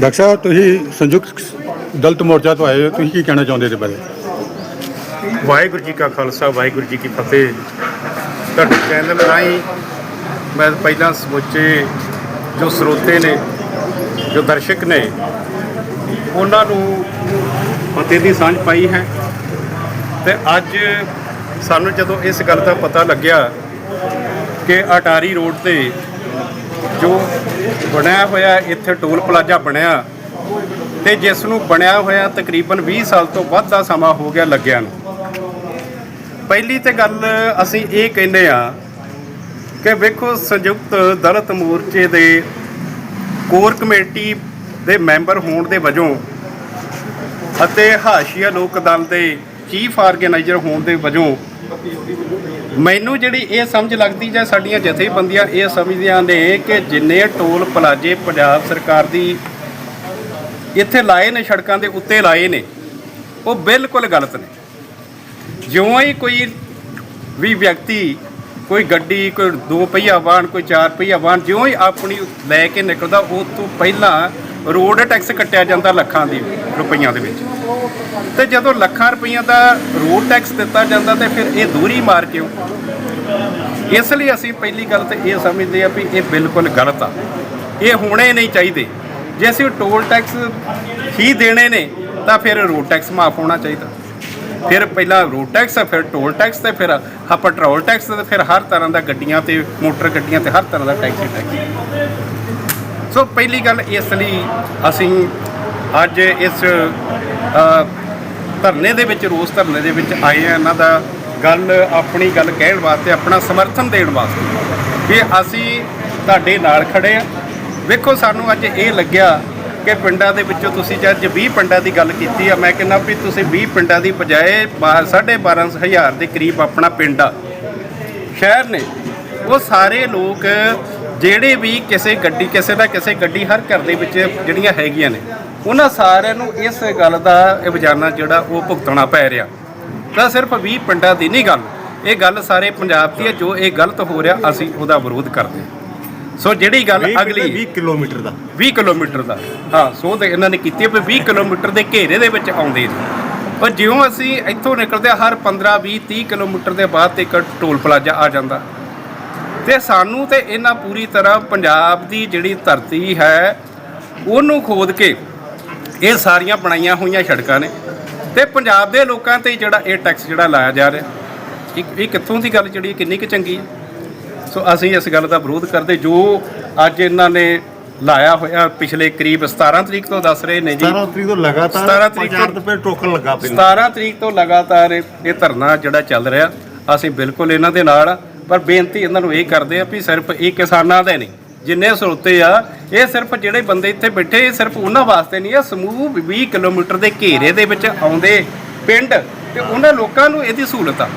Doctor ਸਾਹਿਬ, ਤੁਸੀਂ ਸੰਯੁਕਤ ਦਲਤ ਮੋਰਚਾ ਤੋਂ ਆਏ ਹੋ, ਤੁਸੀਂ ਕੀ ਕਹਿਣਾ ਚਾਹੁੰਦੇ ਇਹਦੇ ਬਾਰੇ? ਵਾਹਿਗੁਰੂ ਜੀ ਕਾ ਖਾਲਸਾ, ਵਾਹਿਗੁਰੂ ਜੀ ਕੀ ਫਤਿਹ। ਤੁਹਾਡੇ ਚੈਨਲ ਰਾਹੀਂ ਮੈਂ ਪਹਿਲਾਂ ਸਮੁੱਚੇ ਜੋ ਸਰੋਤੇ ਨੇ, ਜੋ ਦਰਸ਼ਕ ਨੇ, ਉਹਨਾਂ ਨੂੰ ਫਤਿਹ ਦੀ ਸਾਂਝ ਪਾਈ ਹੈ। ਤੇ ਅੱਜ ਸਾਨੂੰ ਜਦੋਂ ਇਸ ਗੱਲ ਦਾ ਪਤਾ ਲੱਗਿਆ ਕਿ ਅਟਾਰੀ ਰੋਡ ਤੇ ਜੋ ਬਣਿਆ ਹੋਇਆ, ਇੱਥੇ ਟੋਲ ਪਲਾਜ਼ਾ ਬਣਿਆ ਤੇ ਜਿਸ ਨੂੰ ਬਣਿਆ ਹੋਇਆ ਤਕਰੀਬਨ 20 ਸਾਲ ਤੋਂ ਵੱਧ ਦਾ ਸਮਾਂ ਹੋ ਗਿਆ ਲੱਗਿਆ ਨੂੰ। ਪਹਿਲੀ ਤੇ ਗੱਲ ਅਸੀਂ ਇਹ ਕਹਿੰਦੇ ਆ ਕਿ ਵੇਖੋ, ਸੰਯੁਕਤ ਦਲਿਤ ਮੋਰਚੇ ਦੇ ਕੋਰ ਕਮੇਟੀ ਦੇ ਮੈਂਬਰ ਹੋਣ ਦੇ ਵਜੋਂ ਅਤੇ ਹਾਸ਼ੀਆ ਲੋਕ ਦਲ ਦੇ ਚੀਫ ਆਰਗੇਨਾਈਜ਼ਰ ਹੋਣ ਦੇ ਵਜੋਂ ਮੈਨੂੰ ਜਿਹੜੀ ਇਹ ਸਮਝ ਲੱਗਦੀ ਜਾਂ ਸਾਡੀਆਂ ਜਥੇਬੰਦੀਆਂ ਇਹ ਸਮਝਦੀਆਂ ਨੇ ਕਿ ਜਿੰਨੇ ਟੋਲ ਪਲਾਜੇ ਪੰਜਾਬ ਸਰਕਾਰ ਦੀ ਇੱਥੇ ਲਾਏ ਨੇ, ਸੜਕਾਂ ਦੇ ਉੱਤੇ ਲਾਏ ਨੇ, ਉਹ ਬਿਲਕੁਲ ਗਲਤ ਨੇ। ਜਿਉਂ ਹੀ ਕੋਈ ਵੀ ਵਿਅਕਤੀ, ਕੋਈ ਗੱਡੀ, ਕੋਈ ਦੋ ਪਹੀਆ ਵਾਹਨ, ਕੋਈ ਚਾਰ ਪਹੀਆ ਵਾਹਨ, ਜਿਉਂ ਹੀ ਆਪਣੀ ਲੈ ਕੇ ਨਿਕਲਦਾ ਉਸ ਤੋਂ ਪਹਿਲਾਂ ਰੋਡ ਟੈਕਸ ਕੱਟਿਆ ਜਾਂਦਾ ਲੱਖਾਂ ਦੀ। ਰੁਪਈਆਂ ਦੇ ਵਿੱਚ। ਤੇ ਜਦੋਂ ਲੱਖਾਂ ਰੁਪਈਆਂ ਦਾ ਰੋਡ ਟੈਕਸ ਦਿੱਤਾ ਜਾਂਦਾ ਤੇ ਫਿਰ ਇਹ ਦੂਰੀ ਮਾਰ ਕਿਉਂ? ਇਸ ਲਈ ਅਸੀਂ ਪਹਿਲੀ ਗੱਲ ਤੇ ਇਹ ਸਮਝਦੇ ਆ ਵੀ ਇਹ ਬਿਲਕੁਲ ਗਲਤ ਆ। ਇਹ ਹੋਣੇ ਨਹੀਂ ਚਾਹੀਦੇ। ਜੇ ਅਸੀਂ ਟੋਲ ਟੈਕਸ ਹੀ ਦੇਣੇ ਨੇ, ਤਾਂ ਫਿਰ ਰੋਡ ਟੈਕਸ ਮਾਫ ਹੋਣਾ ਚਾਹੀਦਾ। ਫਿਰ ਪਹਿਲਾਂ ਰੋਡ ਟੈਕਸ, ਫਿਰ ਟੋਲ ਟੈਕਸ ਤੇ ਫਿਰ ਹਾ ਪੈਟਰੋਲ ਟੈਕਸ ਤੇ ਫਿਰ ਹਰ ਤਰ੍ਹਾਂ ਦਾ ਗੱਡੀਆਂ ਤੇ, ਮੋਟਰ ਗੱਡੀਆਂ ਤੇ ਹਰ ਤਰ੍ਹਾਂ ਦਾ ਟੈਕਸ ਹੀ ਟੈਕਸ। ਸੋ ਪਹਿਲੀ ਗੱਲ ਇਸ ਲਈ ਅਸੀਂ ਅੱਜ ਇਸ ਧਰਨੇ ਦੇ ਵਿੱਚ, ਰੋਸ ਧਰਨੇ ਦੇ ਵਿੱਚ ਆਏ ਆ ਇਹਨਾਂ ਦਾ ਗੱਲ, ਆਪਣੀ ਗੱਲ ਕਹਿਣ ਵਾਸਤੇ, ਆਪਣਾ ਸਮਰਥਨ ਦੇਣ ਵਾਸਤੇ ਵੀ ਅਸੀਂ ਤੁਹਾਡੇ ਨਾਲ ਖੜੇ ਆ। ਵੇਖੋ, ਸਾਨੂੰ ਅੱਜ ਇਹ ਲੱਗਿਆ ਕਿ ਪਿੰਡਾਂ ਦੇ ਵਿੱਚੋਂ ਤੁਸੀਂ ਜੇ ਅੱਜ 20 ਪਿੰਡਾਂ ਦੀ ਗੱਲ ਕੀਤੀ ਆ, ਮੈਂ ਕਹਿੰਦਾ ਵੀ ਤੁਸੀਂ 20 ਪਿੰਡਾਂ ਦੀ ਬਜਾਏ 12.5 ਹਜ਼ਾਰ ਦੇ ਕਰੀਬ ਆਪਣਾ ਪਿੰਡ ਆ। ਸ਼ਹਿਰ ਨੇ, ਉਹ ਸਾਰੇ ਲੋਕ ਜਿਹੜੇ ਵੀ ਕਿਸੇ ਗੱਡੀ, ਕਿਸੇ ਦਾ ਕਿਸੇ ਗੱਡੀ ਹਰ ਘਰ ਦੇ ਵਿੱਚ ਜਿਹੜੀਆਂ ਹੈਗੀਆਂ ਨੇ ਉਹਨਾਂ ਸਾਰਿਆਂ ਨੂੰ ਇਸ ਗੱਲ ਦਾ ਇਹ ਬਜਾਨਾ ਜਿਹੜਾ ਉਹ ਭੁਗਤਣਾ ਪੈ ਰਿਹਾ। ਤਾਂ ਸਿਰਫ 20 ਪਿੰਡਾਂ ਦੀ ਨਹੀਂ ਗੱਲ ਇਹ ਗੱਲ ਸਾਰੇ ਪੰਜਾਬ ਦੀ ਹੈ ਜੋ ਇਹ ਗਲਤ ਹੋ ਰਿਹਾ ਅਸੀਂ ਉਹਦਾ ਵਿਰੋਧ ਕਰਦੇ ਹਾਂ। ਸੋ ਜਿਹੜੀ ਗੱਲ ਅਗਲੀ 20 ਕਿਲੋਮੀਟਰ ਦਾ। 20 ਕਿਲੋਮੀਟਰ ਦਾ। ਹਾਂ ਸੋ ਤੇ ਇਹਨਾਂ ਨੇ ਕੀਤੀ ਹੈ ਵੀ 20 ਕਿਲੋਮੀਟਰ ਦੇ ਘੇਰੇ ਦੇ ਵਿੱਚ ਆਉਂਦੇ ਨੇ। ਪਰ ਜਿਉਂ ਅਸੀਂ ਇੱਥੋਂ ਨਿਕਲਦੇ ਹਰ 15 20 30 ਕਿਲੋਮੀਟਰ ਦੇ ਬਾਅਦ ਤੇ ਇੱਕ ਟੋਲ ਪਲਾਜ਼ਾ ਆ ਜਾਂਦਾ। ਤੇ ਸਾਨੂੰ ਤੇ ਇਹਨਾਂ ਪੂਰੀ ਤਰ੍ਹਾਂ ਪੰਜਾਬ ਦੀ ਜਿਹੜੀ ਧਰਤੀ ਹੈ ਉਹਨੂੰ ਖੋਦ ਕੇ ਇਹ ਸਾਰੀਆਂ ਬਣਾਈਆਂ ਹੋਈਆਂ ਸੜਕਾਂ ਨੇ। ਤੇ ਪੰਜਾਬ ਦੇ ਲੋਕਾਂ ਤੇ ਜਿਹੜਾ ਇਹ ਟੈਕਸ ਜਿਹੜਾ ਲਾਇਆ ਜਾ ਰਿਹਾ ਇਹ ਕਿੱਥੋਂ ਦੀ ਗੱਲ ਜਿਹੜੀ ਕਿੰਨੀ ਕੁ ਚੰਗੀ ਹੈ? ਸੋ ਅਸੀਂ ਇਸ ਗੱਲ ਦਾ ਵਿਰੋਧ ਕਰਦੇ ਜੋ ਅੱਜ ਇਹਨਾਂ ਨੇ ਲਾਇਆ ਹੋਇਆ ਪਿਛਲੇ ਕਰੀਬ 17 ਤਰੀਕ ਤੋਂ ਦੱਸ ਰਹੇ ਨੇ ਜੀ। 17 ਤਰੀਕ ਤੋਂ ਲਗਾਤਾਰ 17 ਤਰੀਕ ਤੋਂ- 50 ਰੁਪਏ ਟੋਕਨ ਲੱਗਾ ਪੈਂਦਾ 17 ਤਰੀਕ ਤੋਂ ਲਗਾਤਾਰ ਇਹ ਧਰਨਾ ਜਿਹੜਾ ਚੱਲ ਰਿਹਾ ਅਸੀਂ ਬਿਲਕੁਲ ਇਹਨਾਂ ਦੇ ਨਾਲ ਪਰ ਬੇਨਤੀ ਇਹਨਾਂ ਨੂੰ ਇਹ ਕਰਦੇ ਆ ਵੀ ਸਿਰਫ ਇਹ ਕਿਸਾਨਾਂ ਦੇ ਨਹੀਂ ਜਿੰਨੇ ਸਰੋਤੇ ਆ, ਇਹ ਸਿਰਫ ਜਿਹੜੇ ਬੰਦੇ ਇੱਥੇ ਬੈਠੇ, ਇਹ ਸਿਰਫ ਉਹਨਾਂ ਵਾਸਤੇ ਨਹੀਂ ਆ ਸਮੂਹ 20 ਕਿਲੋਮੀਟਰ ਦੇ ਘੇਰੇ ਦੇ ਵਿੱਚ ਆਉਂਦੇ ਪਿੰਡ ਤੇ ਉਹਨਾਂ ਲੋਕਾਂ ਨੂੰ ਇਹਦੀ ਸਹੂਲਤ ਆ।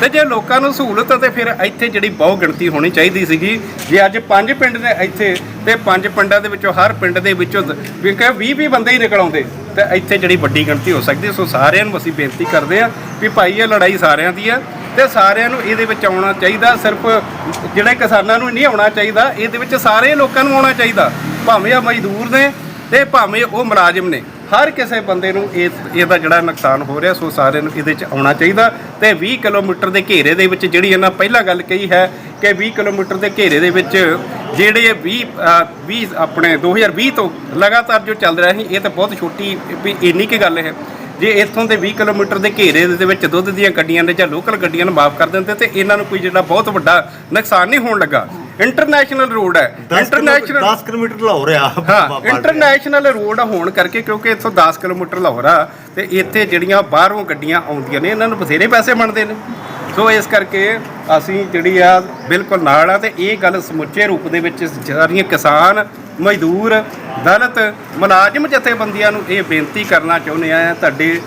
ਤੇ ਜੇ ਲੋਕਾਂ ਨੂੰ ਸਹੂਲਤ ਆ, ਤੇ ਫਿਰ ਇੱਥੇ ਜਿਹੜੀ ਬਹੁ ਗਿਣਤੀ ਹੋਣੀ ਚਾਹੀਦੀ ਸੀਗੀ। ਜੇ ਅੱਜ ਪੰਜ ਪਿੰਡ ਨੇ ਇੱਥੇ, ਤੇ ਪੰਜ ਪਿੰਡਾਂ ਦੇ ਵਿੱਚੋਂ ਹਰ ਪਿੰਡ ਦੇ ਵਿੱਚੋਂ ਵੀ ਕਹੇ 20 20 ਬੰਦੇ ਹੀ ਨਿਕਲ ਆਉਂਦੇ, ਤੇ ਇੱਥੇ ਜਿਹੜੀ ਵੱਡੀ ਗਿਣਤੀ ਹੋ ਸਕਦੀ ਸੋ ਸਾਰਿਆਂ ਨੂੰ ਅਸੀਂ ਬੇਨਤੀ ਕਰਦੇ ਆ ਵੀ ਭਾਈ, ਇਹ ਲੜਾਈ ਸਾਰਿਆਂ ਦੀ ਆ। ਤੇ ਸਾਰਿਆਂ ਨੂੰ ਇਹਦੇ ਵਿੱਚ ਆਉਣਾ ਚਾਹੀਦਾ ਸਿਰਫ ਜਿਹੜੇ ਕਿਸਾਨਾਂ ਨੂੰ ਨਹੀਂ ਆਉਣਾ ਚਾਹੀਦਾ ਇਹਦੇ ਵਿੱਚ ਸਾਰੇ ਲੋਕਾਂ ਨੂੰ ਆਉਣਾ ਚਾਹੀਦਾ। ਭਾਵੇਂ ਆ ਮਜ਼ਦੂਰ ਨੇ ਤੇ ਭਾਵੇਂ ਉਹ ਮੁਲਾਜ਼ਮ ਨੇ। ਹਰ ਕਿਸੇ ਬੰਦੇ ਨੂੰ ਇਹ ਇਹਦਾ ਜਿਹੜਾ ਨੁਕਸਾਨ ਹੋ ਰਿਹਾ ਸੋ ਸਾਰਿਆਂ ਨੂੰ ਇਹਦੇ 'ਚ ਆਉਣਾ ਚਾਹੀਦਾ। ਤੇ 20 ਕਿਲੋਮੀਟਰ ਦੇ ਘੇਰੇ ਦੇ ਵਿੱਚ ਜਿਹੜੀ ਇਹਨਾਂ ਪਹਿਲਾਂ ਗੱਲ ਕਹੀ ਹੈ ਕਿ 20 ਕਿਲੋਮੀਟਰ ਦੇ ਘੇਰੇ ਦੇ ਵਿੱਚ ਜਿਹੜੇ 20 ਅ, 20 ਆਪਣੇ 2020 ਤੋਂ ਲਗਾਤਾਰ ਜੋ ਚੱਲ ਰਿਹਾ ਸੀ ਇਹ ਤਾਂ ਬਹੁਤ ਛੋਟੀ ਵੀ ਇੰਨੀ ਕੀ ਗੱਲ ਹੈ। ਜੇ ਇੱਥੋਂ ਦੇ 20 ਕਿਲੋਮੀਟਰ ਦੇ ਘੇਰੇ ਦੇ ਵਿੱਚ ਦੁੱਧ ਦੀਆਂ ਗੱਡੀਆਂ ਨੇ ਜਾਂ ਲੋਕਲ ਗੱਡੀਆਂ ਨੂੰ ਮਾਫ ਕਰ ਦਿੰਦੇ ਤੇ ਇਹਨਾਂ ਨੂੰ ਕੋਈ ਜਿਹੜਾ ਬਹੁਤ ਵੱਡਾ ਨੁਕਸਾਨ ਨਹੀਂ ਹੋਣ ਲੱਗਾ। ਇੰਟਰਨੈਸ਼ਨਲ ਰੋਡ ਹੈ। 10 ਕਿਲੋਮੀਟਰ 10 ਕਿਲੋਮੀਟਰ ਲਾਹੌਰ ਆ। ਹਾਂ ਇੰਟਰਨੈਸ਼ਨਲ ਰੋਡ ਹੋਣ ਕਰਕੇ ਕਿਉਂਕਿ ਇੱਥੋਂ 10 ਕਿਲੋਮੀਟਰ ਲਾਹੌਰ ਆ ਤੇ ਇੱਥੇ ਜਿਹੜੀਆਂ ਬਾਹਰੋਂ ਗੱਡੀਆਂ ਆਉਂਦੀਆਂ ਨੇ ਇਹਨਾਂ ਨੂੰ ਬਥੇਰੇ ਪੈਸੇ ਬਣਦੇ ਨੇ। ਸੋ ਇਸ ਕਰਕੇ ਅਸੀਂ ਜਿਹੜੀ ਆ ਬਿਲਕੁਲ ਨਾਲ ਆ ਤੇ ਇਹ ਗੱਲ ਸਮੁੱਚੇ ਰੂਪ ਦੇ ਵਿੱਚ ਸਾਰੀਆਂ ਕਿਸਾਨ ਮਜ਼ਦੂਰ, ਦਲਿਤ, ਮੁਲਾਜ਼ਮ ਜਥੇਬੰਦੀਆਂ ਨੂੰ ਇਹ ਬੇਨਤੀ ਕਰਨਾ ਚਾਹੁੰਦੇ ਆ ਤੁਹਾਡੇ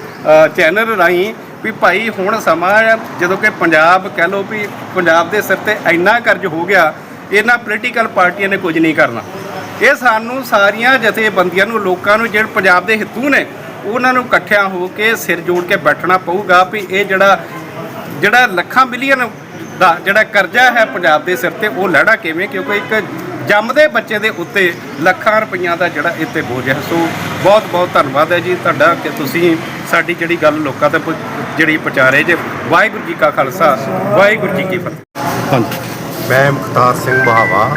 ਚੈਨਲ ਰਾਹੀਂ ਵੀ ਭਾਈ ਹੁਣ ਸਮਾਂ ਆ, ਜਦੋਂ ਕਿ ਪੰਜਾਬ ਕਹਿ ਲਓ ਵੀ ਪੰਜਾਬ ਦੇ ਸਿਰ ਤੇ ਇੰਨਾ ਕਰਜ਼ ਹੋ ਗਿਆ, ਇਹਨਾਂ ਪੋਲੀਟੀਕਲ ਪਾਰਟੀਆਂ ਨੇ ਕੁਝ ਨਹੀਂ ਕਰਨਾ। ਇਹ ਸਾਨੂੰ ਸਾਰੀਆਂ ਜਥੇਬੰਦੀਆਂ ਨੂੰ, ਲੋਕਾਂ ਨੂੰ, ਜਿਹੜੇ ਪੰਜਾਬ ਦੇ ਹਿੱਤੂ ਨੇ, ਉਹਨਾਂ ਨੂੰ ਇਕੱਠਿਆਂ ਹੋ ਕੇ ਸਿਰ ਜੋੜ ਕੇ ਬੈਠਣਾ ਪਊਗਾ ਵੀ ਇਹ ਜਿਹੜਾ ਜਿਹੜਾ ਲੱਖਾਂ ਮਿਲੀਅਨ ਦਾ ਜਿਹੜਾ ਕਰਜ਼ਾ ਹੈ ਪੰਜਾਬ ਦੇ ਸਿਰ ਤੇ, ਉਹ ਲੈਣਾ ਕਿਵੇਂ, ਕਿਉਂਕਿ ਇੱਕ ਜੰਮਦੇ ਬੱਚੇ ਦੇ ਉੱਤੇ ਲੱਖਾਂ ਰੁਪਈਆਂ ਦਾ ਜਿਹੜਾ ਇੱਥੇ ਬੋਝ ਹੈ। ਸੋ ਬਹੁਤ ਬਹੁਤ ਧੰਨਵਾਦ ਹੈ ਜੀ ਤੁਹਾਡਾ ਕਿ ਤੁਸੀਂ ਸਾਡੀ ਜਿਹੜੀ ਗੱਲ ਲੋਕਾਂ ਤੱਕ ਜਿਹੜੀ ਪਹੁੰਚਾ ਰਹੇ ਜੇ। ਵਾਹਿਗੁਰੂ ਜੀ ਕਾ ਖਾਲਸਾ ਵਾਹਿਗੁਰੂ ਜੀ ਕੀ ਫਤਿਹ। ਹਾਂਜੀ। ਮੈਂ ਮੁਖਤਾਰ ਸਿੰਘ ਬਹਾਵਾ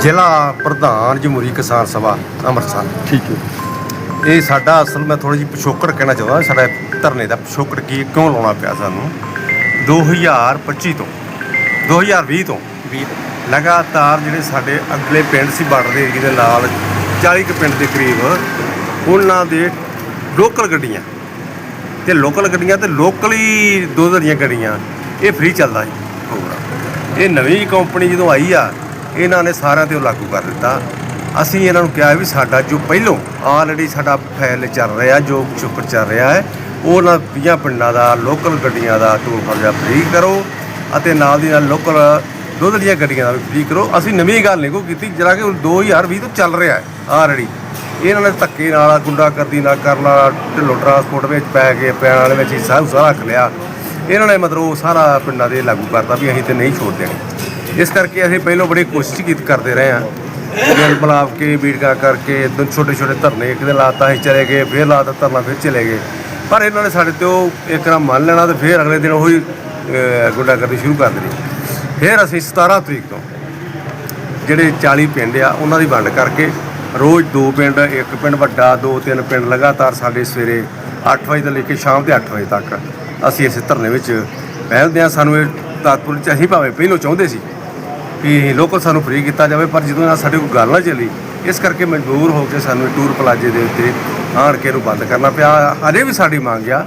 ਜ਼ਿਲ੍ਹਾ ਪ੍ਰਧਾਨ ਜਮਹੂਰੀ ਕਿਸਾਨ ਸਭਾ ਅੰਮ੍ਰਿਤਸਰ। ਠੀਕ ਹੈ। ਇਹ ਸਾਡਾ ਅਸਲ ਮੈਂ ਥੋੜੀ ਜਿਹੀ ਪਿਛੋਕੜ ਕਹਿਣਾ ਚਾਹੁੰਦਾ ਸਾਡਾ ਧਰਨੇ ਦਾ ਪਿਛੋਕੜ ਕੀ ਕਿਉਂ ਲਾਉਣਾ ਪਿਆ ਸਾਨੂੰ? 2025 ਤੋਂ 2020 ਤੋਂ ਲਗਾਤਾਰ ਜਿਹੜੇ ਸਾਡੇ ਅਗਲੇ ਪਿੰਡ ਸੀ ਬਾਰਡਰ ਦੇ ਏਰੀਏ ਦੇ ਨਾਲ 40 ਕੁ ਪਿੰਡ ਦੇ ਕਰੀਬ, ਉਹਨਾਂ ਦੇ ਲੋਕਲ ਗੱਡੀਆਂ। ਤੇ ਲੋਕਲ ਗੱਡੀਆਂ ਤੇ ਲੋਕਲੀ ਦੁੱਧ ਦੀਆਂ ਗੱਡੀਆਂ। ਇਹ ਫ੍ਰੀ ਚੱਲਦਾ ਸੀ ਪ੍ਰੋਗਰਾਮ ਇਹ ਨਵੀਂ ਕੰਪਨੀ ਜਦੋਂ ਆਈ ਆ, ਇਹਨਾਂ ਨੇ ਸਾਰਿਆਂ ਤੇ ਲਾਗੂ ਕਰ ਦਿੱਤਾ। ਅਸੀਂ ਇਹਨਾਂ ਨੂੰ ਕਿਹਾ ਵੀ ਸਾਡਾ ਜੋ ਪਹਿਲੋਂ ਆਲਰੇਡੀ ਸਾਡਾ ਫੈਲ ਚੱਲ ਰਿਹਾ, ਜੋ ਚੁੱਕਰ ਚੱਲ ਰਿਹਾ ਹੈ, ਉਹਨਾਂ 20 ਪਿੰਡਾਂ ਦਾ ਲੋਕਲ ਗੱਡੀਆਂ ਦਾ ਟੂਰ ਖਰਚਾ ਫ੍ਰੀ ਕਰੋ ਅਤੇ ਨਾਲ ਦੀ ਨਾਲ ਲੋਕਲ ਦੁੱਧ ਦੀਆਂ ਗੱਡੀਆਂ ਦਾ ਵੀ ਕਰੋ। ਅਸੀਂ ਨਵੀਂ ਗੱਲ ਨਹੀਂ ਕੋ ਕੀਤੀ ਜਿਹੜਾ ਕਿ 2020 ਤੋਂ ਚੱਲ ਰਿਹਾ ਹੈ ਆਲਰੇਡੀ ਇਹਨਾਂ ਨੇ ਧੱਕੇ ਨਾਲ ਗੁੰਡਾਗਰਦੀ ਨਾਲ ਕਰਨਾ ਢਿੱਲੋਂ ਟਰਾਂਸਪੋਰਟ ਵਿੱਚ ਪੈ ਕੇ, ਪੈਣ ਵਾਲੇ ਵਿੱਚ ਹੀ ਹਿੱਸਾ ਸਾਰਾ ਰੱਖ ਲਿਆ। ਇਹਨਾਂ ਨੇ ਮਤਲਬ ਉਹ ਸਾਰਾ ਪਿੰਡਾਂ ਦੇ ਲਾਗੂ ਕਰਤਾ ਵੀ ਅਸੀਂ ਤੇ ਨਹੀਂ ਛੋੜ ਦੇਣੀ। ਇਸ ਕਰਕੇ ਅਸੀਂ ਪਹਿਲਾਂ ਬੜੀ ਕੋਸ਼ਿਸ਼ ਕੀਤੀ, ਕਰਦੇ ਰਹੇ ਹਾਂ। ਦਿਲ ਬੁਲਾਵ ਕੇ ਮੀਟਿੰਗਾਂ ਕਰਕੇ ਦੋ ਛੋਟੇ ਛੋਟੇ ਧਰਨੇ ਇੱਕ ਦਿਨ ਲਾਤਾ, ਅਸੀਂ ਚਲੇ ਗਏ, ਫਿਰ ਲਾਤਾ ਧਰਨਾ ਫਿਰ ਚਲੇ ਗਏ। ਪਰ ਇਹਨਾਂ ਨੇ ਸਾਡੇ ਤੇ ਉਹ ਇੱਕ ਨਾ ਮੰਨ ਲੈਣਾ ਤੇ ਫਿਰ ਅਗਲੇ ਦਿਨ ਉਹੀ ਗੁੰਡਾਗਰਦੀ ਸ਼ੁਰੂ ਕਰ ਦੇਣੀ ਫਿਰ ਅਸੀਂ 17 ਤਰੀਕ ਤੋਂ ਜਿਹੜੇ 40 ਪਿੰਡ ਆ, ਉਹਨਾਂ ਦੀ ਵੰਡ ਕਰਕੇ ਰੋਜ਼ ਦੋ ਪਿੰਡ, ਇੱਕ ਪਿੰਡ ਵੱਡਾ, ਦੋ ਤਿੰਨ ਪਿੰਡ ਲਗਾਤਾਰ ਸਾਡੇ ਸਵੇਰੇ 8 ਵਜੇ ਤੋਂ ਲੈ ਕੇ ਸ਼ਾਮ ਦੇ 8 ਵਜੇ ਤੱਕ ਅਸੀਂ ਇਸ ਧਰਨੇ ਵਿੱਚ ਬਹਿਲਦੇ ਆ ਸਾਨੂੰ ਇਹ ਤਾਤਪੁਰ ਚ ਅਸੀਂ ਭਾਵੇਂ ਪਹਿਲੋਂ ਚਾਹੁੰਦੇ ਸੀ ਕਿ ਲੋਕਲ ਸਾਨੂੰ ਫ੍ਰੀ ਕੀਤਾ ਜਾਵੇ, ਪਰ ਜਦੋਂ ਨਾਲ ਸਾਡੇ ਕੋਲ ਗੱਲ ਨਾ ਚੱਲੀ, ਇਸ ਕਰਕੇ ਮਜਬੂਰ ਹੋ ਕੇ ਸਾਨੂੰ ਟੂਰ ਪਲਾਜੇ ਦੇ ਉੱਤੇ ਆਣ ਕੇ ਨੂੰ ਬੰਦ ਕਰਨਾ ਪਿਆ। ਅਜੇ ਵੀ ਸਾਡੀ ਮੰਗ ਆ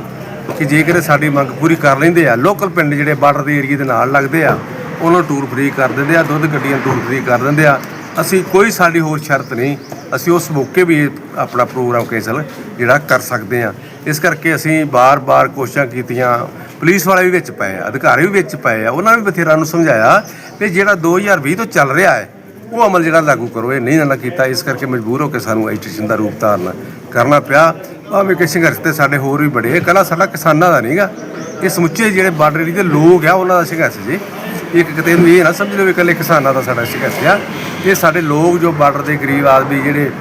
ਕਿ ਜੇਕਰ ਸਾਡੀ ਮੰਗ ਪੂਰੀ ਕਰ ਲੈਂਦੇ ਆ, ਲੋਕਲ ਪਿੰਡ ਜਿਹੜੇ ਬਾਰਡਰ ਦੇ ਏਰੀਏ ਦੇ ਨਾਲ ਲੱਗਦੇ ਆ ਉਹਨਾਂ ਨੂੰ ਟੂਰ ਫ੍ਰੀ ਕਰ ਦਿੰਦੇ ਆ, ਦੁੱਧ ਗੱਡੀਆਂ ਟੂਰ ਫ੍ਰੀ ਕਰ ਦਿੰਦੇ ਆ। ਅਸੀਂ ਕੋਈ ਸਾਡੀ ਹੋਰ ਸ਼ਰਤ ਨਹੀਂ, ਅਸੀਂ ਉਸ ਮੌਕੇ ਵੀ ਆਪਣਾ ਪ੍ਰੋਗਰਾਮ ਕੈਂਸਲ ਜਿਹੜਾ ਕਰ ਸਕਦੇ ਆ। ਇਸ ਕਰਕੇ ਅਸੀਂ ਬਾਰ-ਬਾਰ ਕੋਸ਼ਿਸ਼ਾਂ ਕੀਤੀਆਂ, ਪੁਲਿਸ ਵਾਲੇ ਵੀ ਵਿੱਚ ਪਏ ਆ, ਅਧਿਕਾਰੀ ਵੀ ਵਿੱਚ ਪਏ ਆ, ਉਹਨਾਂ ਨੇ ਵੀ ਬਥੇਰਾ ਨੂੰ ਸਮਝਾਇਆ ਕਿ ਜਿਹੜਾ 2020 ਤੋਂ ਚੱਲ ਰਿਹਾ ਹੈ, ਉਹ ਅਮਲ ਜਿਹੜਾ ਲਾਗੂ ਕਰੋ, ਇਹ ਨਹੀਂ ਨਾ ਕੀਤਾ। ਇਸ ਕਰਕੇ ਮਜਬੂਰ ਹੋ ਕੇ ਸਾਨੂੰ ਐਜੀਟੇਸ਼ਨ ਦਾ ਰੂਪ ਧਾਰਨ ਕਰਨਾ ਪਿਆ। ਭਾਵੇਂ ਕਿ ਸੰਘਰਸ਼ ਤੇ ਸਾਡੇ ਹੋਰ ਵੀ ਬੜੇ ਇਹ ਕੱਲਾ ਸਾਡਾ ਕਿਸਾਨਾਂ ਦਾ ਨਹੀਂਗਾ ਇਹ ਸਮੁੱਚੇ ਜਿਹੜੇ ਬਾਰਡਰ ਏਰੀਏ ਦੇ ਲੋਕ ਆ, ਉਹਨਾਂ ਦਾ ਸੰਘਰਸ਼ ਜੀ। ਇੱਕ ਕਿਤੇ ਨੂੰ ਇਹ ਨਾ ਸਮਝ ਲਓ ਵੀ ਇਕੱਲੇ ਕਿਸਾਨਾਂ ਦਾ ਸਾਡਾ ਸੰਘਰਸ਼ ਆ। ਇਹ ਸਾਡੇ ਲੋਕ ਜੋ ਬਾਰਡਰ ਦੇ ਗਰੀਬ ਆਦਮੀ ਜਿਹੜੇ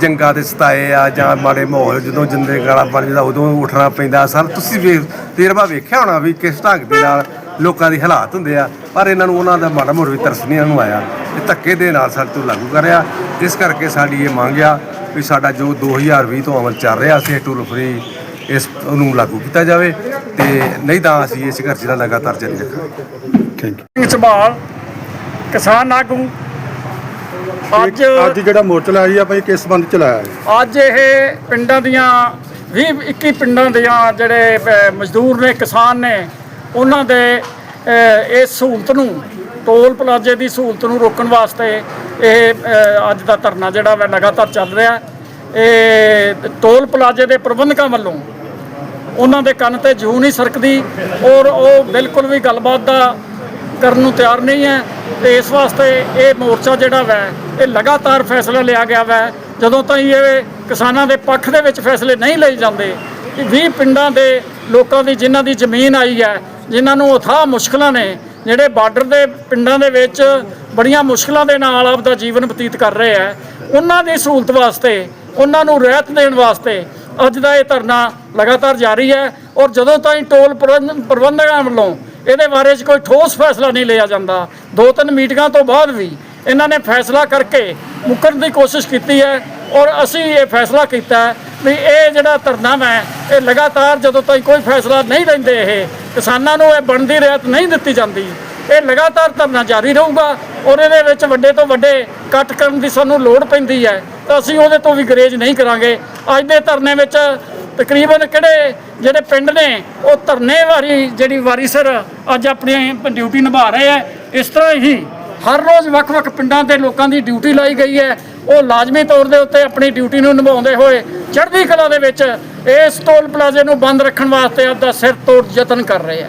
ਜੰਗਾਂ ਦੇ ਸਤਾਏ ਆ ਜਾਂ ਮਾੜੇ ਮਾਹੌਲ ਜਦੋਂ ਜਿੰਦੇ ਗਾਲਾਂ ਬਣ ਜਾਂਦਾ ਉਦੋਂ ਉੱਠਣਾ ਪੈਂਦਾ। ਸਰ ਤੁਸੀਂ ਵੇ ਤੇਰਵਾ ਵੇਖਿਆ ਹੋਣਾ ਵੀ ਕਿਸ ਢੰਗ ਦੇ ਨਾਲ ਲੋਕਾਂ ਦੀ ਹਾਲਾਤ ਹੁੰਦੇ ਆ, ਪਰ ਇਹਨਾਂ ਨੂੰ ਉਹਨਾਂ ਦਾ ਮਾੜਾ ਮੋੜ ਵੀ ਤਰਸ ਨਹੀਂ ਇਹਨਾਂ ਨੂੰ ਆਇਆ। ਇਹ ਧੱਕੇ ਦੇ ਨਾਲ ਸਾਡੇ ਤੋਂ ਲਾਗੂ ਕਰਿਆ। ਇਸ ਕਰਕੇ ਸਾਡੀ ਇਹ ਮੰਗ ਆ ਵੀ ਸਾਡਾ ਜੋ 2020 ਤੋਂ ਅਮਲ ਚੱਲ ਰਿਹਾ ਸੀ ਟੂਲ ਫਰੀ ਇਸ ਨੂੰ ਲਾਗੂ ਕੀਤਾ ਜਾਵੇ ਤੇ ਨਹੀਂ ਤਾਂ ਅਸੀਂ ਇਸ ਸੰਘਰਸ਼ ਦਾ ਲਗਾਤਾਰ ਜਾਰੀ ਰੱਖਾਂਗੇ। ਥੈਂਕ ਯੂ ਸਭਾਲ ਕਿਸਾਨ ਆਗੂ ਅੱਜ ਅੱਜ ਜਿਹੜਾ ਮੋਰਚਾ ਲਾਇਆ ਆਪਾਂ ਇਹ ਕਿਸ ਸੰਬੰਧ ਚ ਲਾਇਆ ਹੈ ਅੱਜ ਇਹ ਪਿੰਡਾਂ ਦੀਆਂ 20 21 ਪਿੰਡਾਂ ਦੀਆਂ ਜਿਹੜੇ ਮਜ਼ਦੂਰ ਨੇ ਕਿਸਾਨ ਨੇ ਉਹਨਾਂ ਦੇ ਇਸ ਸਹੂਲਤ ਨੂੰ ਟੋਲ ਪਲਾਜ਼ੇ ਦੀ ਸਹੂਲਤ ਨੂੰ ਰੋਕਣ ਵਾਸਤੇ ਇਹ ਅੱਜ ਦਾ ਧਰਨਾ ਜਿਹੜਾ ਵਾ ਲਗਾਤਾਰ ਚੱਲ ਰਿਹਾ। ਇਹ ਟੋਲ ਪਲਾਜ਼ੇ ਦੇ ਪ੍ਰਬੰਧਕਾਂ ਵੱਲੋਂ ਉਹਨਾਂ ਦੇ ਕੰਨ ਤੇ ਜੂ ਨਹੀਂ ਸਰਕਦੀ ਔਰ ਉਹ ਬਿਲਕੁਲ ਵੀ ਗੱਲਬਾਤ ਦਾ ਕਰਨ ਨੂੰ ਤਿਆਰ ਨਹੀਂ ਹੈ ਤੇ ਇਸ ਵਾਸਤੇ ਇਹ ਮੋਰਚਾ ਜਿਹੜਾ ਵੈ, ਇਹ ਲਗਾਤਾਰ ਫੈਸਲਾ ਲਿਆ ਗਿਆ ਵੈ। ਜਦੋਂ ਤਾਈਂ ਇਹ ਕਿਸਾਨਾਂ ਦੇ ਪੱਖ ਦੇ ਵਿੱਚ ਫੈਸਲੇ ਨਹੀਂ ਲਏ ਜਾਂਦੇ ਕਿ 20 ਪਿੰਡਾਂ ਦੇ ਲੋਕਾਂ ਦੀ ਜਿਨ੍ਹਾਂ ਦੀ ਜ਼ਮੀਨ ਆਈ ਹੈ, ਜਿਨ੍ਹਾਂ ਨੂੰ ਉਥਾਹ ਮੁਸ਼ਕਲਾਂ ਨੇ, ਜਿਹੜੇ ਬਾਰਡਰ ਦੇ ਪਿੰਡਾਂ ਦੇ ਵਿੱਚ ਬੜੀਆਂ ਮੁਸ਼ਕਲਾਂ ਦੇ ਨਾਲ ਆਪਦਾ ਜੀਵਨ ਬਤੀਤ ਕਰ ਰਹੇ ਹੈ, ਉਹਨਾਂ ਦੀ ਸਹੂਲਤ ਵਾਸਤੇ, ਉਹਨਾਂ ਨੂੰ ਰਹਿਤ ਦੇਣ ਵਾਸਤੇ ਅੱਜ ਦਾ ਇਹ ਧਰਨਾ ਲਗਾਤਾਰ ਜਾਰੀ ਹੈ ਔਰ ਜਦੋਂ ਤਾਈਂ ਟੋਲ ਪ੍ਰਬੰਧ- ਪ੍ਰਬੰਧਕਾਂ ਵੱਲੋਂ ਇਹਦੇ ਬਾਰੇ 'ਚ ਕੋਈ ਠੋਸ ਫੈਸਲਾ ਨਹੀਂ ਲਿਆ ਜਾਂਦਾ। ਦੋ ਤਿੰਨ ਮੀਟਿੰਗਾਂ ਤੋਂ ਬਾਅਦ ਵੀ ਇਹਨਾਂ ਨੇ ਫੈਸਲਾ ਕਰਕੇ ਮੁੱਕਰਨ ਦੀ ਕੋਸ਼ਿਸ਼ ਕੀਤੀ ਹੈ ਔਰ ਅਸੀਂ ਇਹ ਫੈਸਲਾ ਕੀਤਾ ਵੀ ਇਹ ਜਿਹੜਾ ਧਰਨਾ ਹੈ, ਇਹ ਲਗਾਤਾਰ ਜਦੋਂ ਤਾਈਂ ਕੋਈ ਫੈਸਲਾ ਨਹੀਂ ਲੈਂਦੇ ਇਹ, ਕਿਸਾਨਾਂ ਨੂੰ ਇਹ ਬਣਦੀ ਰਿਆਇਤ ਨਹੀਂ ਦਿੱਤੀ ਜਾਂਦੀ। ਇਹ ਲਗਾਤਾਰ ਧਰਨਾ ਜਾਰੀ ਰਹੂਗਾ ਔਰ ਇਹਦੇ ਵਿੱਚ ਵੱਡੇ ਤੋਂ ਵੱਡੇ ਕੱਟ ਕਰਨ ਦੀ ਸਾਨੂੰ ਲੋੜ ਪੈਂਦੀ ਹੈ। ਤਾਂ ਅਸੀਂ ਉਹਦੇ ਤੋਂ ਵੀ ਗਰੇਜ ਨਹੀਂ ਕਰਾਂਗੇ। ਅੱਜ ਦੇ ਧਰਨੇ ਵਿੱਚ ਤਕਰੀਬਨ ਕਿਹੜੇ ਜਿਹੜੇ ਪਿੰਡ ਨੇ, ਉਹ ਧਰਨੇ ਵਾਰੀ ਜਿਹੜੀ ਵਾਰੀ ਸਿਰ ਅੱਜ ਆਪਣੀ ਡਿਊਟੀ ਨਿਭਾ ਰਹੇ ਹੈ, ਇਸ ਤਰ੍ਹਾਂ ਹੀ ਹਰ ਰੋਜ਼ ਵੱਖ-ਵੱਖ ਪਿੰਡਾਂ ਦੇ ਲੋਕਾਂ ਦੀ ਡਿਊਟੀ ਲਾਈ ਗਈ ਹੈ। ਉਹ ਲਾਜ਼ਮੀ ਤੌਰ ਦੇ ਉੱਤੇ ਆਪਣੀ ਡਿਊਟੀ ਨੂੰ ਨਿਭਾਉਂਦੇ ਹੋਏ ਚੜ੍ਹਦੀ ਕਲਾ ਦੇ ਵਿੱਚ ਇਸ ਟੋਲ ਪਲਾਜ਼ੇ ਨੂੰ ਬੰਦ ਰੱਖਣ ਵਾਸਤੇ ਆਪਦਾ ਸਿਰ ਤੋੜ ਯਤਨ ਕਰ ਰਹੇ ਹੈ।